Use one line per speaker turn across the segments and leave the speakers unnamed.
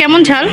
কেমন ঝাল?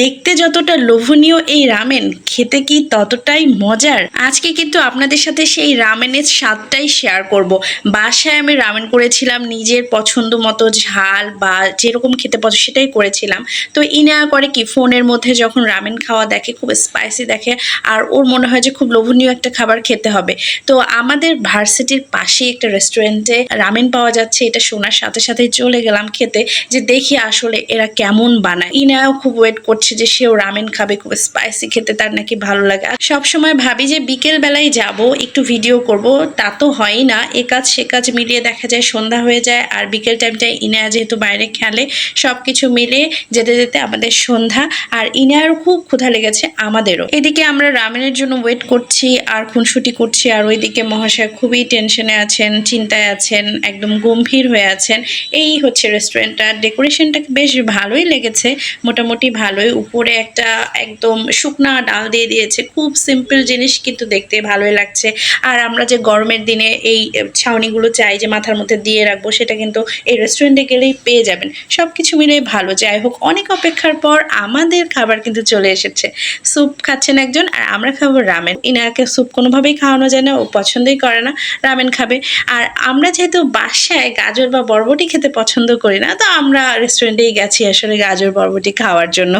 দেখতে যতটা লোভনীয় এই রামেন, খেতে কি ততটাই মজার? আজকে কিন্তু আপনাদের সাথে সেই রামেনের স্বাদটাই শেয়ার করব। বাসায় আমি রামেন করেছিলাম, নিজের পছন্দ মতো ঝাল বা যেরকম খেতে পছন্দ সেটাই করেছিলাম। তো ইনা করে কি, ফোনের মধ্যে যখন রামেন খাওয়া দেখে, খুব স্পাইসি দেখে, আর ওর মনে হয় যে খুব লোভনীয় একটা খাবার খেতে হবে। তো আমাদের ভার্সিটির পাশে একটা রেস্টুরেন্টে রামেন পাওয়া যাচ্ছে, এটা শোনার সাথে সাথে চলে গেলাম খেতে, যে দেখি আসলে এরা কেমন বানায়। ইনাও খুব ওয়েট করছে যে সেও রামেন খাবে, খুব স্পাইসি খেতে তার নাকি ভালো লাগে। আর সবসময় ভাবি যে বিকেল বেলায় যাব, একটু ভিডিও করব, তা তো হয়ই না। এ কাজ সে কাজ মিলিয়ে দেখা যায় সন্ধ্যা হয়ে যায় আর বিকেল টাইমটায় ইনা যেহেতু বাইরে খেলে সব কিছু মিলিয়ে যেতে যেতে আমাদের সন্ধ্যা আর ইনারও খুব ক্ষুধা লেগেছে আমাদেরও। এদিকে আমরা রামেনের জন্য ওয়েট করছি, আর খুনসুটি করছি, আর ওইদিকে মহাশয় খুবই টেনশনে আছেন, চিন্তায় আছেন, একদম গম্ভীর হয়ে আছেন। এই হচ্ছে রেস্টুরেন্টটা ডেকোরেশনটা বেশ ভালোই লেগেছে। মোটামুটি ভালোই। উপরে একটা একদম শুকনা ডাল দিয়ে দিয়েছে। খুব সিম্পল জিনিস কিন্তু দেখতে ভালোই লাগছে। আর আমরা যে গরমের দিনে এই ছাউনিগুলো চাই যে মাথার মধ্যে দিয়ে রাখব, সেটা কিন্তু এই রেস্টুরেন্টে গেলেই পেয়ে যাবেন। সব কিছু মিলে ভালো। যাই হোক, অনেক অপেক্ষার পর আমাদের খাবার কিন্তু চলে এসেছে। স্যুপ খাচ্ছেন একজন আর আমরা খাব রামেন ইনাকে স্যুপ কোনোভাবেই খাওয়ানো যায় না, ও পছন্দই করে না রামেন খাবে। আর আমরা যেহেতু বাসায় গাজর বা বরবটি খেতে পছন্দ করি না, তো আমরা রেস্টুরেন্টেই গেছি আসলে গাজর বরবটি খাওয়ার জন্য।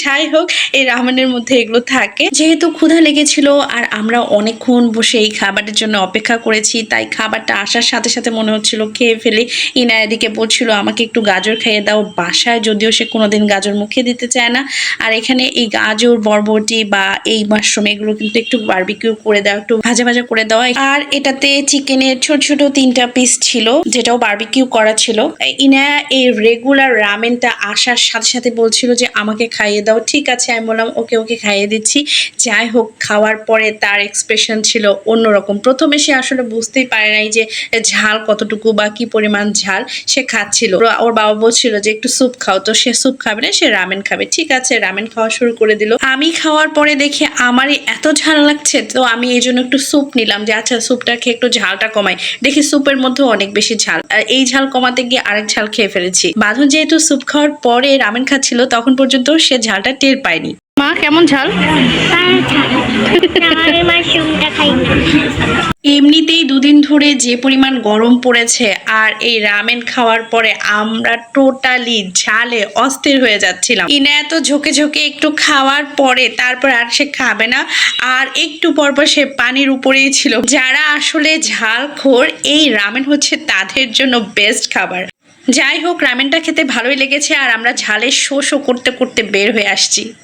যাই হোক, এই রামেনের মধ্যে এগুলো থাকে। যেহেতু ক্ষুধা লেগেছিল আর আমরা অনেকক্ষণ বসে এই খাবারের জন্য অপেক্ষা করেছি, তাই খাবারটা আসার সাথে সাথে মনে হচ্ছিল খেয়ে ফেলে। ইনা এদিকে বলছিল, আমাকে একটু গাজর খাইয়ে দাও বাসায়, যদিও সে কোনোদিন গাজর মুখে দিতে চায় না। আর এখানে এই গাজর বরবটি বা এই মাশরুম এগুলো কিন্তু একটু বারবিকিউ করে দেওয়া একটু ভাজা ভাজা করে দেওয়া আর এটাতে চিকেনের ছোট ছোট তিনটা পিস ছিল, যেটাও বারবিকিউ করা ছিল। ইনা এই রেগুলার রামেনটা আসার সাথে সাথে বলছিল যে, আমাকে খাইয়ে দাও। ঠিক আছে, আমি বললাম, ওকে ওকে খাইয়ে দিচ্ছি। যাই হোক, খাওয়ার পরে তার এক্সপ্রেশন ছিল অন্যরকম। প্রথমে সে আসলে বুঝতেই পারে নাই যে, ঝাল কতটুকু বা কি পরিমাণ ঝাল সে খাচ্ছিল। ওর- বাবা বলছিল যে, একটু স্যুপ খাও। তো সে স্যুপ খাবে না, সে রামেন খাবে। ঠিক আছে, রামেন খাওয়া শুরু করে দিল। আমি খাওয়ার পরে দেখে আমারই এত ঝাল লাগছে, তো আমি এই জন্য একটু স্যুপ নিলাম যে আচ্ছা স্যুপটা খেয়ে একটু ঝালটা কমাই। দেখি স্যুপের মধ্যে অনেক বেশি ঝাল। এই ঝাল কমাতে গিয়ে আরেক ঝাল খেয়ে ফেলেছি। বাঁধন যেহেতু স্যুপ খাওয়ার পরে রামেন খাচ্ছিল, তখন পর্যন্ত সে ঝালটা টের পায়নি। মা, কেমন ঝাল? এমনিতেই দুদিন ধরে যে পরিমাণ গরম পড়েছে আর এই রামেন খাওয়ার পরে আমরা টোটালি ঝালে অস্থির হয়ে যাচ্ছিলাম। ইনা এত ঝোঁকে ঝোঁকে একটু খাওয়ার পরে তারপর আর সে খাবে না, আর একটু পর পর সে পানির উপরেই ছিল। যারা আসলে ঝাল খোর এই রামেন হচ্ছে তাদের জন্য বেস্ট খাবার। যাই হোক, রামেনটা খেতে ভালোই লেগেছে আর আমরা ঝালের শো শো করতে করতে বের হয়ে আসছি।